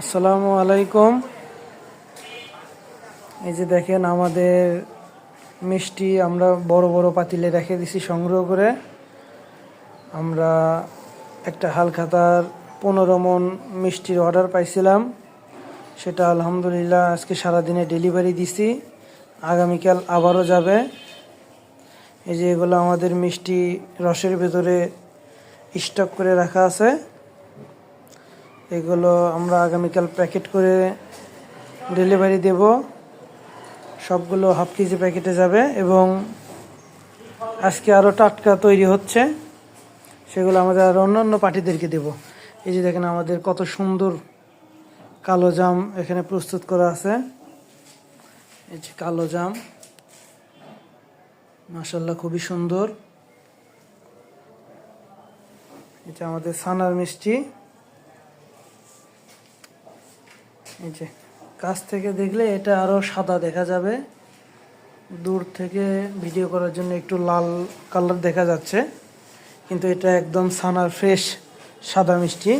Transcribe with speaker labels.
Speaker 1: আসসালামু আলাইকুম। এই যে দেখেন আমাদের মিষ্টি আমরা বড় বড় পাতিলে রেখে দিছি সংগ্রহ করে। আমরা একটা হালখাতার পনেরো মন মিষ্টির অর্ডার পাইছিলাম। সেটা আলহামদুলিল্লাহ আজকে সারাদিনে ডেলিভারি দিছি। আগামীকাল আবারও যাবে। এই যে এগুলো আমাদের মিষ্টি রসের ভেতরে স্টক করে রাখা আছে। এগুলো আমরা আগামীকাল প্যাকেট করে ডেলিভারি দেব। সবগুলো হাফ কেজি প্যাকেটে যাবে এবং আজকে আরও টাটকা তৈরি হচ্ছে। সেগুলো আমাদের আরও অন্যান্য পার্টিদেরকে দেব। এই যে দেখেন আমাদের কত সুন্দর কালো জাম এখানে প্রস্তুত করা আছে। এই যে কালো জাম। মাসাল্লাহ খুবই সুন্দর। এটা আমাদের সানার মিষ্টি। এই যে, কাছ থেকে দেখলে এটা আরও সাদা দেখা যাবে। দূর থেকে ভিডিও করার জন্য একটু লাল কালার দেখা যাচ্ছে। কিন্তু এটা একদম সানার ফ্রেশ সাদা মিষ্টি।